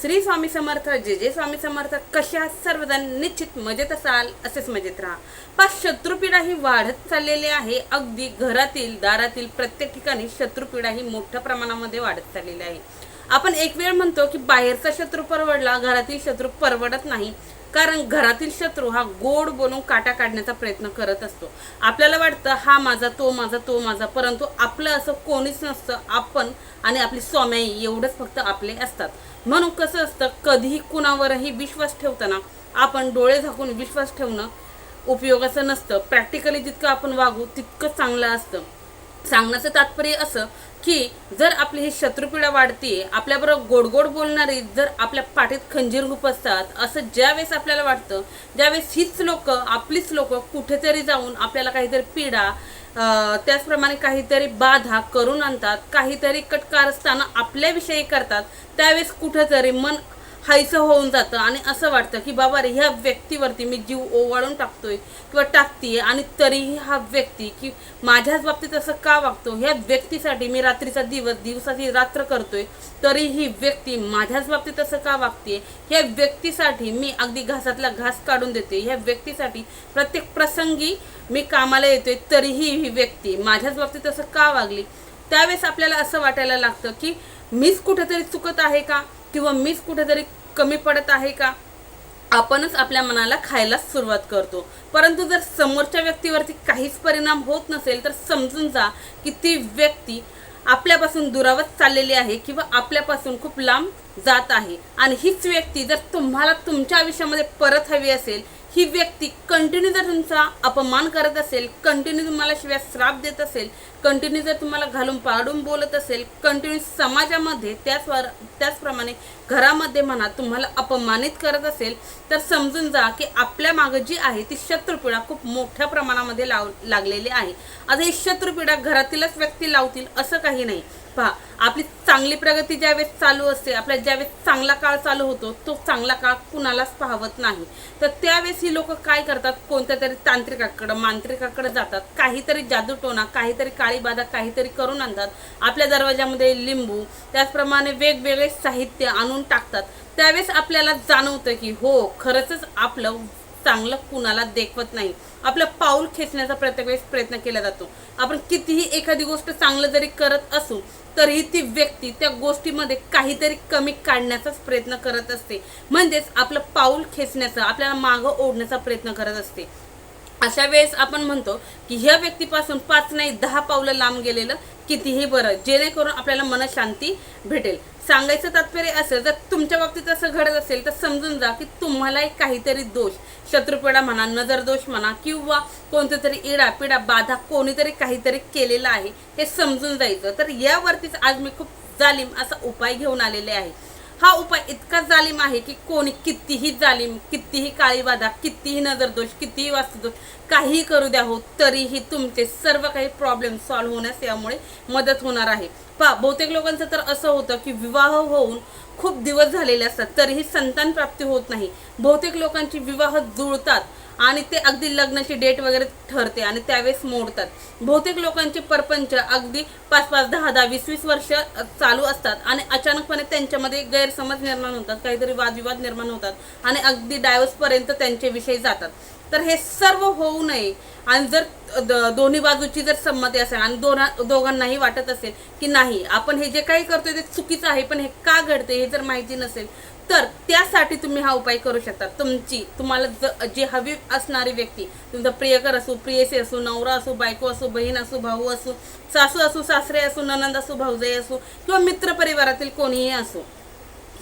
श्री स्वामी समर्थ जे जे स्वामी समर्थ कशा सर्वजण निश्चित मजेत असाल असेच मजेत राहा. पाच शत्रुपीडा ही वाढत चाललेली आहे. अगदी घरातील दारातील प्रत्येक ठिकाणी शत्रुपीडा ही मोठ्या प्रमाणामध्ये वाढत चाललेली आहे. आपण एक वेळ म्हणतो की बाहेरचा शत्रू परवडला घरातील शत्रू परवडत नाही. कारण घरातील शत्रू हा गोड बोलून काटा काढण्याचा प्रयत्न करत असतो. आपल्याला वाटतं हा माझा तो माझा तो माझा. परंतु आपलं असं कोणीच नसतं. आपण आणि आपली स्वाम्याई एवढंच फक्त आपले असतात. म्हणून कसं असतं कधीही कुणावरही विश्वास ठेवताना आपण डोळे झाकून विश्वास ठेवणं उपयोगाचं नसतं. प्रॅक्टिकली जितकं आपण वागू तितकं चांगलं असतं. सांगण्याचं तात्पर्य असं की जर आपली ही शत्रुपीडा वाढते आपल्याबरोबर गोड गोड बोलणारी जर आपल्या पाठीत खंजीर असतात असं ज्यावेळेस आपल्याला वाटतं ज्यावेळेस हीच लोक आपलीच लोक कुठेतरी जाऊन आपल्याला काहीतरी पीडा त्याचप्रमाणे काहीतरी बाधा करून आणतात काहीतरी कटकारस्थानं आपल्याविषयी करतात त्यावेळेस कुठंतरी मन हायचं होऊन जातं. आणि असं वाटतं की बाबा रे ह्या व्यक्तीवरती मी जीव ओवाळून टाकतोय किंवा टाकतीये. आणि तरीही हा व्यक्ती की माझ्याच बाबतीत असं का वागतो? ह्या व्यक्तीसाठी मी रात्रीचा दिवस दिवसाची रात्र करतोय. तरी ही व्यक्ती माझ्याच बाबतीत असं का वागते ह्या व्यक्तीसाठी मी अगदी घासातला घास काढून देते. ह्या व्यक्तीसाठी प्रत्येक प्रसंगी मी कामाला येतोय. तरीही ही व्यक्ती माझ्याच बाबतीत असं का वागली? त्यावेळेस आपल्याला असं वाटायला लागतं की मीच कुठेतरी चुकत आहे का? किंवा मीच कुठेतरी कमी पडत आहे का? आपणच आपल्या मनाला खायला सुरुवात करतो. परंतु जर समोरच्या व्यक्तीवरती काहीच परिणाम होत नसेल तर समजून जा की ती व्यक्ती आपल्यापासून दुरावत चाललेली आहे किंवा आपल्यापासून खूप लांब जात आहे. आणि हीच व्यक्ती जर तुम्हाला तुमच्या आयुष्यामध्ये परत हवी असेल ही व्यक्ती कंटिन्यू जर तुमचा अपमान करत असेल कंटिन्यू तुम्हाला शिवाय श्राप देत असेल कंटिन्यू जर तुम्हाला घालून पाडून बोलत असेल कंटिन्यू समाजामध्ये त्याचवर त्याचप्रमाणे घरामध्ये म्हणा तुम्हाला अपमानित करत असेल तर समजून जा की आपल्या मागं जी आहे ती शत्रुपीडा खूप मोठ्या प्रमाणामध्ये लाव लागलेली आहे. आता ही शत्रुपीडा घरातीलच व्यक्ती लावतील असं काही नाही. पहा आपली चांगली प्रगती ज्यावेळेस चालू असते आपल्या ज्यावेळेस चांगला काळ चालू होतो तो चांगला काळ कुणालाच पाहवत नाही. तर त्यावेळेस ही लोक काय करतात? कोणत्या तरी तांत्रिकाकडं मांत्रिकाकडे जातात. काहीतरी जादूटोणा काहीतरी काळी बाधा काहीतरी करून आणतात. आपल्या दरवाजामध्ये लिंबू त्याचप्रमाणे वेगवेगळे साहित्य आणून टाकतात. त्यावेळेस आपल्याला जाणवतं की हो खरंच आपलं चांगलं कुणाला देखवत नाही. आपलं पाऊल खेचण्याचा प्रत्येक वेळेस प्रयत्न केला जातो. आपण कितीही एखादी गोष्ट चांगलं जरी करत असू तरीही ती व्यक्ती त्या गोष्टीमध्ये काहीतरी कमी काढण्याचाच प्रयत्न करत असते. म्हणजेच आपलं पाऊल खेचण्याचा आपल्याला मागं ओढण्याचा प्रयत्न करत असते. अशा वेळेस आपण म्हणतो की ह्या व्यक्तीपासून पाच नाही दहा पावलं लांब गेलेलं कितीही बरं जेणेकरून आपल्याला मनशांती भेटेल. सांगायचं तात्पर्य असं जर तुमच्या बाबतीत असं घडत असेल तर समजून जा की तुम्हालाही काहीतरी दोष. शत्रुपीडा म्हणा नजर दोष म्हणा किंवा कोणतं तरी इडा पिडा बाधा कोणीतरी काहीतरी केलेला आहे हे समजून जायचं. तर यावरतीच आज मी खूप जालिम असा उपाय घेऊन आलेले आहे. हा उपाय इतका जालिम आहे की कोणी कितीही जालिम कितीही काळी बाधा कितीही नजरदोष कितीही वास्तुदोष काहीही करू द्या हो तरीही तुमचे सर्व काही प्रॉब्लेम सॉल्व्ह होण्यास यामुळे मदत होणार आहे. पहा बहुतेक लोकांचं तर असं होतं की विवाह होऊन खूप दिवस झालेले असतात तरीही संतान प्राप्ती होत नाही. बहुतेक लोकांची विवाह जुळतात आणि ते अगदी लग्नाची डेट वगैरे ठरते आणि त्यावेळेस मोडतात. बहुतेक लोकांचे परपंच अगदी पाच पाच दहा दहा वीस वीस वर्ष चालू असतात आणि अचानकपणे त्यांच्यामध्ये गैरसमज निर्माण होतात काहीतरी वादविवाद निर्माण होतात आणि अगदी डायव्हर्सपर्यंत त्यांचे विषय जातात. तर हे सर्व होऊ नये. आणि जर द- दोन्ही बाजूची जर संमती असेल आणि दोना दोघांनाही वाटत असेल की नाही आपण हे जे काही करतोय ते चुकीचं आहे पण हे का घडते हे जर माहिती नसेल तर त्यासाठी तुम्ही हा उपाय करू शकता. तुमची तुम्हाला ज- जी हवी असणारी व्यक्ती तुमचा प्रियकर असो प्रियसी असो नवरा असो बायको असो बहीण असो भाऊ असो सासू असो सासरे असो ननंद असो भाऊजाई असो किंवा मित्रपरिवारातील कोणीही असो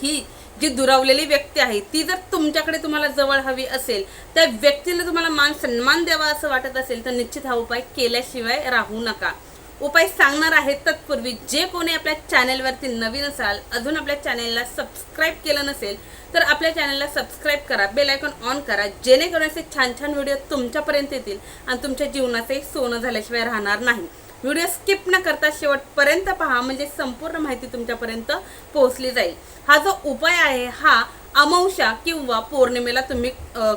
ही जी दुरावलेली व्यक्ती आहे ती जर तुमच्याकडे तुम्हाला जवळ हवी असेल त्या व्यक्तीला तुम्हाला मान सन्मान द्यावा असं वाटत असेल तर निश्चित हा उपाय केल्याशिवाय राहू नका. उपाय सांगणार आहे तत्पूर्वी जे कोणी आपल्या चॅनेलवरती नवीन असाल अजून आपल्या चॅनेलला सबस्क्राईब केलं नसेल तर आपल्या चॅनेलला सबस्क्राईब करा बेल आयकॉन ऑन करा जेणेकरून असे छान छान व्हिडिओ तुमच्यापर्यंत येतील आणि तुमच्या जीवनाचे सोनं झाल्याशिवाय राहणार नाही. व्हिडिओ स्किप न करता शेवटपर्यंत पहा म्हणजे संपूर्ण माहिती तुमच्यापर्यंत पोहोचली जाईल. हा जो उपाय आहे हा अमावश्या किंवा पौर्णिमेला तुम्ही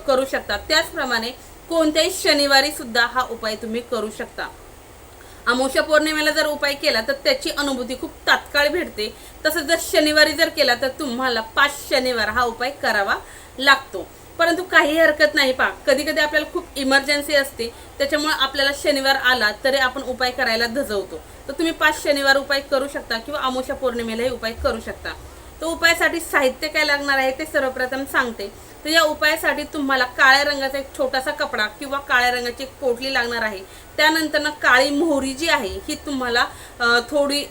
करू शकता. त्याचप्रमाणे कोणत्याही शनिवारी सुद्धा हा उपाय तुम्ही करू शकता. अमावस्या पौर्णिमेला जर उपाय केला तर त्याची अनुभूती खूप तात्काळ भेटते. तसंच जर शनिवारी जर केला तर तुम्हाला पाच शनिवार हा उपाय करावा लागतो. परंतु काही हरकत नाही पा कधी कधी आपल्याला खूप इमर्जन्सी असते. त्याच्यामुळे आपल्याला शनिवार आला तरी आपण उपाय करायला धजवतो. तर तुम्ही पाच शनिवार उपाय करू शकता किंवा अमावस्या पौर्णिमेलाही उपाय करू शकता. तर उपायासाठी साहित्य काय लागणार आहे ते सर्वप्रथम सांगते. तर या उपायासाठी तुम्हाला काळ्या रंगाचा एक छोटासा कपडा किंवा काळ्या रंगाची एक पोटली लागणार आहे. त्यानंतरनं काळी मोहरी जी आहे ही तुम्हाला थोडी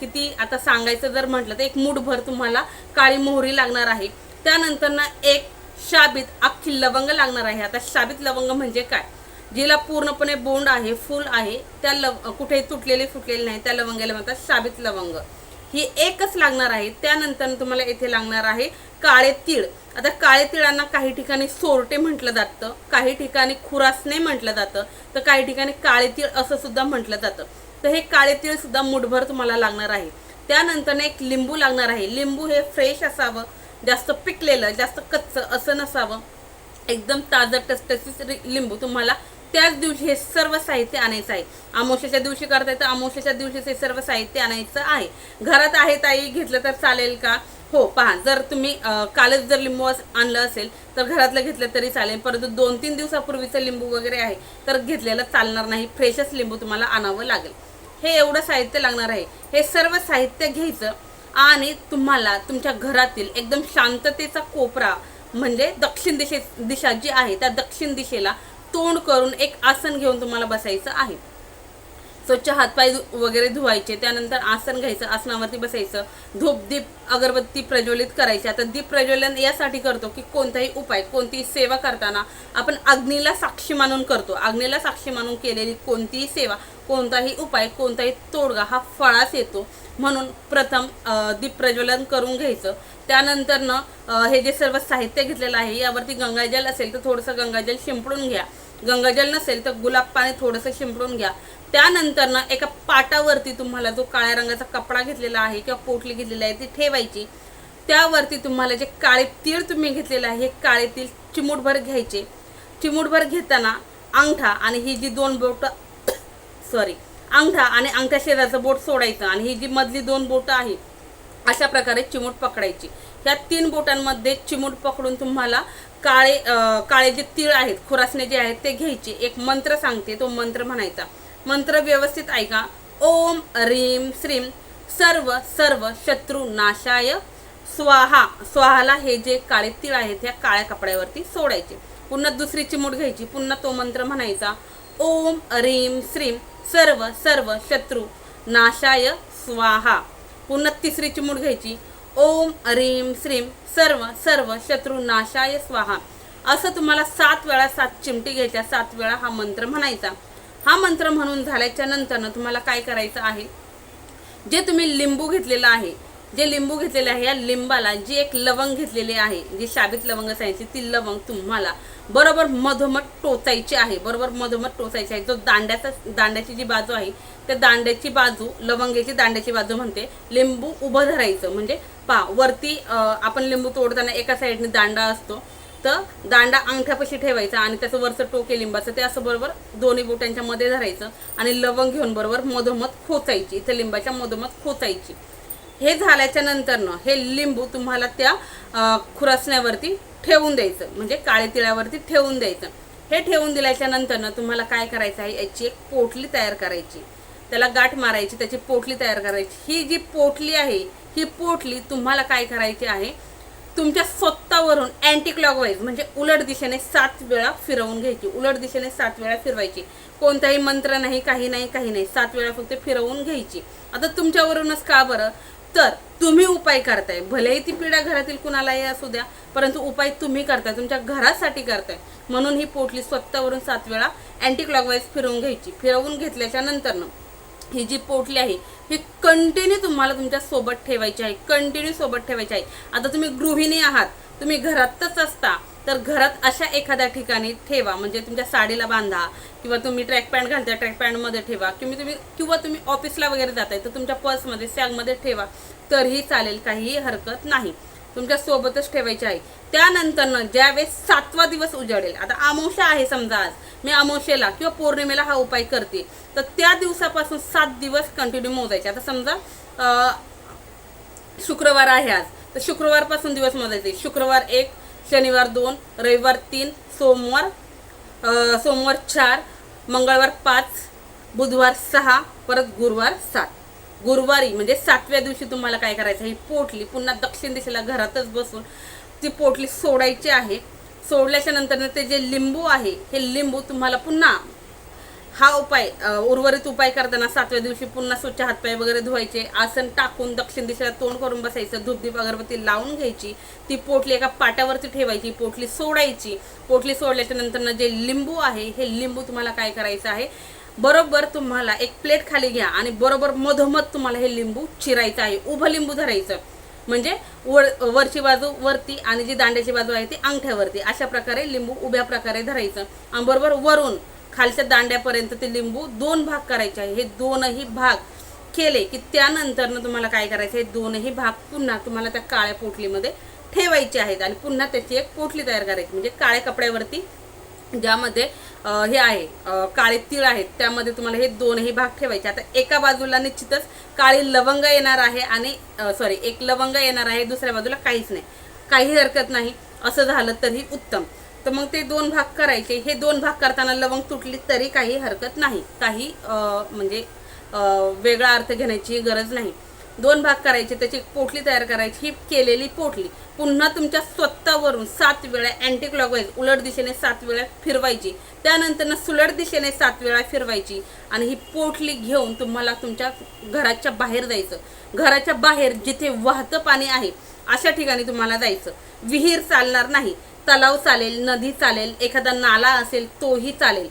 किती आता सांगायचं जर म्हटलं तर एक मूठभर तुम्हाला काळी मोहरी लागणार आहे. त्यानंतर ना एक शाबीत अख्खी लवंग लागणार आहे. आता शाबीत लवंग म्हणजे काय? जिला पूर्णपणे बोंड आहे फुल आहे त्या लव कुठेही तुटलेले फुटलेले नाही त्या लवंगाला म्हणतात शाबीत लवंग. ही एकच लागणार आहे. त्यानंतर तुम्हाला येथे लागणार आहे काळे तीळ. आता काळे तिळांना काही ठिकाणी सोरटे म्हटलं जातं काही ठिकाणी खुरासणे म्हटलं जातं तर काही ठिकाणी काळे तीळ असं सुद्धा म्हटलं जातं. तर हे काळे तीळ सुद्धा मुठभर तुम्हाला लागणार आहे. त्यानंतर एक लिंबू लागणार आहे. लिंबू हे फ्रेश असावं. जास्त पिकलेलं जास्त कच्चं असं नसावं. एकदम ताजं टसटसीत लिंबू तुम्हाला त्याच दिवशी हे सर्व साहित्य आणायचं आहे. आमोशाच्या दिवशी करता येतं आमोशाच्या दिवशीच हे सर्व साहित्य आणायचं आहे. घरात आहे ताई घेतलं तर चालेल का? हो पहा जर तुम्ही कालच जर लिंबू आणलं असेल तर घरातलं घेतलं तरी चालेल. परंतु दोन तीन दिवसापूर्वीचं लिंबू वगैरे आहे तर घेतलेलं चालणार नाही. फ्रेशच लिंबू तुम्हाला आणावं लागेल. हे एवढं साहित्य लागणार आहे. हे सर्व साहित्य घ्यायचं आणि तुम्हाला तुमच्या घरातील एकदम शांततेचा कोपरा म्हणजे दक्षिण दिशे दिशा जी आहे त्या दक्षिण दिशेला तोंड करून एक आसन घेऊन तुम्हाला बसायचं आहे. स्वच्छ हातपाय धु- वगैरे धुवायचे त्यानंतर आसन घ्यायचं आसनावरती बसायचं धूप दीप अगरबत्ती प्रज्वलित करायची. आता दीप प्रज्वलन यासाठी करतो की कोणताही उपाय कोणतीही सेवा करताना आपण अग्नीला साक्षी मानून करतो. अग्नीला साक्षी मानून केलेली कोणतीही सेवा कोणताही उपाय कोणताही तोडगा हा फळास येतो. म्हणून प्रथम दीप प्रज्वलन करून घ्यायचं. त्यानंतर न हे जे सर्व साहित्य घेतलेलं आहे यावरती गंगाजल असेल तर थोडंसं गंगाजल शिंपडून घ्या. गंगाजल नसेल तर गुलाब पाणी थोडंसं शिंपडून घ्या. त्यानंतर ना एका पाटावरती तुम्हाला जो काळ्या रंगाचा कपडा घेतलेला आहे किंवा पोटली घेतलेली आहे ती ठेवायची. त्यावरती तुम्हाला जे काळे तीळ तुम्ही घेतलेलं आहे हे काळे तीळ चिमूटभर घ्यायचे. चिमूटभर घेताना अंगठा आणि ही जी दोन बोट सॉरी अंगठा आणि अंगठ्या शेजारचं बोट सोडायचं आणि ही जी मधली दोन बोटं आहे अशा प्रकारे चिमूट पकडायची. ह्या तीन बोटांमध्ये चिमूट पकडून तुम्हाला काळे काळे जे तीळ आहेत खुरासणे जे आहेत ते घ्यायचे. एक मंत्र सांगते तो मंत्र म्हणायचा. मंत्र व्यवस्थित ऐका. ओम रीम श्रीम सर्व सर्व शत्रू नाशाय. स्वाहा स्वाहाला हे जे काळे तीळ आहेत ह्या काळ्या कपड्यावरती सोडायचे. पुन्हा दुसरी चिमूट घ्यायची पुन्हा तो मंत्र म्हणायचा ओम रीम श्रीम सर्व सर्व शत्रू नाशाय स्वाहा. पुन्हा तिसरी चिमूट घ्यायची ओम रीम श्रीम सर्व सर्व शत्रू नाशाय स्वाहा. असं तुम्हाला सात वेळा सात चिमटी घ्यायच्या सात वेळा हा मंत्र म्हणायचा. हा मंत्र म्हणून झाल्याच्या नंतरनं तुम्हाला काय करायचं आहे? जे तुम्ही लिंबू घेतलेलं आहे जे लिंबू घेतलेले आहे या लिंबाला जी एक लवंग घेतलेली आहे जी शाबीत लवंग असायची ती लवंग तुम्हाला बरोबर मधोमध टोचायची आहे बरोबर मधोमध टोचायची आहे. जो दांड्याचा दांड्याची जी बाजू आहे त्या दांड्याची बाजू लवंगेची दांड्याची बाजू म्हणते लिंबू उभं धरायचं. म्हणजे पा वरती आपण लिंबू तोडताना एका साईडने दांडा असतो तर दांडा अंगठ्यापाशी ठेवायचा आणि त्याचं वरचं टोके लिंबाचं ते असं बरोबर दोन्ही बोटांच्या मध्ये धरायचं आणि लवंग घेऊन बरोबर मधोमध खोचायची. इथं लिंबाच्या मधोमध खोचायची. हे झाल्याच्या नंतरनं हे लिंबू तुम्हाला त्या खुरसण्यावरती ठेवून द्यायचं. म्हणजे काळे तिळावरती ठेवून द्यायचं. हे ठेवून दिल्याच्या नंतरनं तुम्हाला काय करायचं आहे? याची एक पोटली तयार करायची. त्याला गाठ मारायची त्याची पोटली तयार करायची. ही जी पोटली आहे ही पोटली तुम्हाला काय करायची आहे? तुमच्या स्वतःवरून अँटी क्लॉकवाईज म्हणजे उलट दिशेने सात वेळा फिरवून घ्यायची. उलट दिशेने सात वेळा फिरवायची. कोणताही मंत्र नाही काही नाही काही नाही. सात वेळा फक्त फिरवून घ्यायची. आता तुमच्यावरूनच का बरं? तर तुम्ही उपाय करताय. भलेही ती पिढ्या घरातील कुणालाही असू द्या परंतु उपाय तुम्ही करताय. तुमच्या घरासाठी करताय. म्हणून ही पोटली स्वतःवरून सात वेळा अँटी क्लॉकवाईज फिरवून घ्यायची. फिरवून घेतल्याच्या नंतरनं ही जी पोटली आहे ही कंटिन्यू तुम्हाला तुमच्यासोबत ठेवायची आहे. कंटिन्यू सोबत ठेवायची आहे. आता तुम्ही गृहिणी आहात तुम्ही घरातच असता तर घरात अशा एखाद्या ठिकाणी ठेवा. म्हणजे तुमच्या साडीला बांधा किंवा तुम्ही ट्रॅक पॅन्ट घालता ट्रॅक पॅन्टमध्ये ठेवा. किंवा तुम्ही किंवा तुम्ही ऑफिसला वगैरे जाताय तर तुमच्या पर्समध्ये सॅगमध्ये ठेवा. तरीही चालेल काहीही हरकत नाही. तुमच्या सोबतच ठेवायची आहे त्यानंतर ज्यावेळेस सातवा दिवस उजाडेल आता अमावस्या आहे समजा आज मी अमावस्येला किंवा पौर्णिमेला हा उपाय करते तर त्या दिवसापासून सात दिवस कंटिन्यू मोजायचे. आता समजा शुक्रवार आहे आज तर शुक्रवारपासून दिवस मोजायचे. शुक्रवार एक शनिवार दोन रविवार तीन सोमवार सोमवार चार मंगळवार पाच बुधवार सहा परत गुरुवार सात. गुरुवारी म्हणजे सातव्या दिवशी तुम्हाला काय करायचं ही पोटली पुन्हा दक्षिण दिशेला घरातच बसून ती पोटली सोडायची आहे. सोडल्याच्या नंतर ते जे लिंबू आहे हे लिंबू तुम्हाला पुन्हा हा उपाय उर्वरित उपाय करताना सातव्या दिवशी पुन्हा स्वच्छ हातपाय वगैरे धुवायचे आसन टाकून दक्षिण दिशेला तोंड करून बसायचं धूपदीप अगरबत्ती लावून घ्यायची ती पोटली एका पाट्यावरती ठेवायची पोटली सोडायची. पोटली सोडल्याच्या नंतर जे लिंबू आहे हे लिंबू तुम्हाला काय करायचं आहे? बरोबर तुम्हाला एक प्लेट खाली घ्या आणि बरोबर मधोमध तुम्हाला हे लिंबू चिरायचं आहे. उभं लिंबू धरायचं. म्हणजे वर वरची बाजू वरती आणि जी दांड्याची बाजू आहे ती अंगठ्यावरती. अशा प्रकारे लिंबू उभ्या प्रकारे धरायचं. आणि बरोबर वरून खालच्या दांड्यापर्यंत ते लिंबू दोन भाग करायचे आहे. हे दोनही भाग केले की त्यानंतरनं तुम्हाला काय करायचं हे दोनही भाग पुन्हा तुम्हाला त्या काळ्या पोटलीमध्ये ठेवायचे आहेत. आणि पुन्हा त्याची एक पोटली तयार करायची. म्हणजे काळ्या कपड्यावरती ज्यामध्ये हे आहे काळे तीळ आहेत. त्यामध्ये तुम्हाला हे दोनही भाग ठेवायचे. आता एका बाजूला निश्चितच काळी लवंग येणार आहे आणि सॉरी एक लवंग येणार आहे दुसऱ्या बाजूला काहीच नाही. काही हरकत नाही. असं झालं तरी उत्तम. तर मग ते दोन भाग करायचे. हे दोन भाग करताना लवंग तुटली तरी काही हरकत नाही. काही म्हणजे वेगळा अर्थ घेण्याची गरज नाही. दोन भाग करायचे त्याची पोटली तयार करायची ही केलेली पोटली. पुन्हा तुमच्या स्वतःवरून सात वेळा अँटी क्लॉकवाईज उलट दिशेने सात वेळा फिरवायची. त्यानंतर सुलट दिशेने सात वेळा फिरवायची. आणि ही पोटली घेऊन तुम्हाला तुमच्या घराच्या बाहेर जायचं. घराच्या बाहेर जिथे वाहतं पाणी आहे अशा ठिकाणी तुम्हाला जायचं. विहीर चालणार नाही. तलाव चालेल नदी चालेल एखादा नाला असेल तोही चालेल.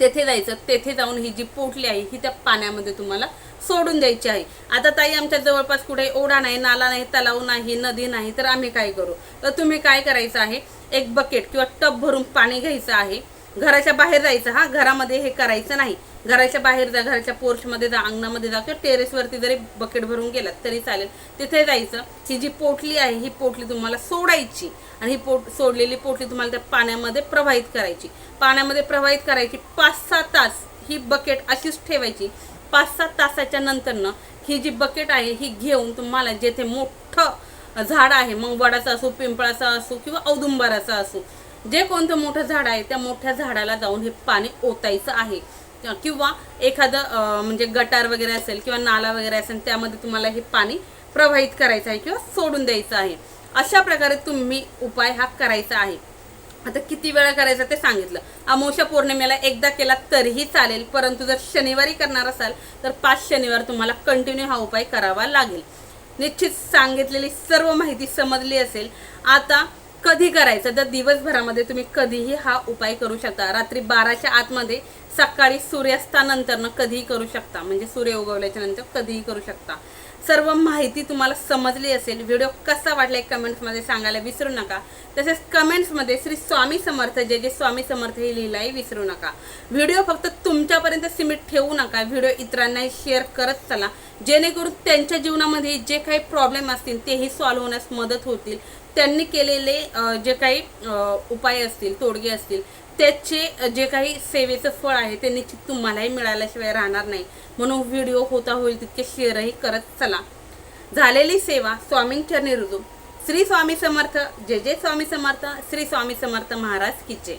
तेथे जायचं. तेथे जाऊन ही जी पोटली आहे ही त्या पाण्यामध्ये तुम्हाला सोडून द्यायची आहे आता ताई आमच्या जवळपास कुठे ओढा नाही नाला नाही तलाव नाही नदी नाही तर आम्ही काय करू? तर तुम्ही काय करायचं आहे? एक बकेट किंवा टब भरून पाणी घ्यायचं आहे. घराच्या बाहेर जायचं हा? घरामध्ये हे करायचं नाही. घराच्या बाहेर जा घराच्या पोर्चमध्ये जा अंगणामध्ये जा किंवा टेरेसवरती जरी बकेट भरून गेलात तरी चालेल. तिथे जायचं. ही जी पोटली आहे ही पोटली तुम्हाला सोडायची आणि ही पोट सोडलेली पोटली तुम्हाला त्या पाण्यामध्ये प्रवाहित करायची. पाण्यामध्ये प्रवाहित करायची पाच सहा तास ही बकेट अशीच ठेवायची. पाच सात तासाच्या नंतरनं ही जी बकेट आहे ही घेऊन तुम्हाला जेथे मोठं झाड आहे मग वडाचं असो पिंपळाचं असो किंवा औदुंबराचं असो जे कोणतं मोठं झाड आहे त्या मोठ्या झाडाला जाऊन हे पाणी ओतायचं आहे. किंवा एखादं म्हणजे गटार वगैरे असेल किंवा नाला वगैरे असेल त्यामध्ये तुम्हाला हे पाणी प्रवाहित करायचं आहे किंवा सोडून द्यायचं आहे. अशा प्रकारे तुम्ही उपाय हा करायचा आहे. आता किती वेळा करायचं ते सांगितलं. अमावस्या पौर्णिमेला एकदा केला तरीही चालेल परंतु जर शनिवारी करणार असाल तर पाच शनिवार तुम्हाला कंटिन्यू हा उपाय करावा लागेल. निश्चित सांगितलेली सर्व माहिती समजली असेल. आता कधी करायचं? तर दिवसभरामध्ये तुम्ही कधीही हा उपाय करू शकता. रात्री बाराच्या आतमध्ये सकाळी सूर्यास्तानंतरनं कधीही करू शकता. म्हणजे सूर्य उगवल्याच्या नंतर कधीही करू शकता. सर्व माहिती तुम्हाला समजली असेल व्हिडिओ कसा वाटला एक कमेंट्समध्ये सांगायला विसरू नका. तसेच कमेंट्समध्ये श्री स्वामी समर्थ जे जे स्वामी समर्थ हे लिहिलाही विसरू नका. व्हिडिओ फक्त तुमच्यापर्यंत सीमित ठेवू नका व्हिडिओ इतरांनाही शेअर करत चला. जेणेकरून त्यांच्या जीवनामध्ये जे काही प्रॉब्लेम असतील तेही सॉल्व्ह होण्यास मदत होतील. त्यांनी केलेले जे काही उपाय असतील तोडगे असतील त्याचे जे काही सेवेचं फळ आहे ते निश्चित तुम्हालाही मिळाल्याशिवाय राहणार नाही. म्हणून व्हिडिओ होता होईल तितके शेअरही करत चला. झालेली सेवा स्वामींच्या रुजू श्री स्वामी समर्थ. जय जय स्वामी समर्थ. श्री स्वामी समर्थ महाराज किचे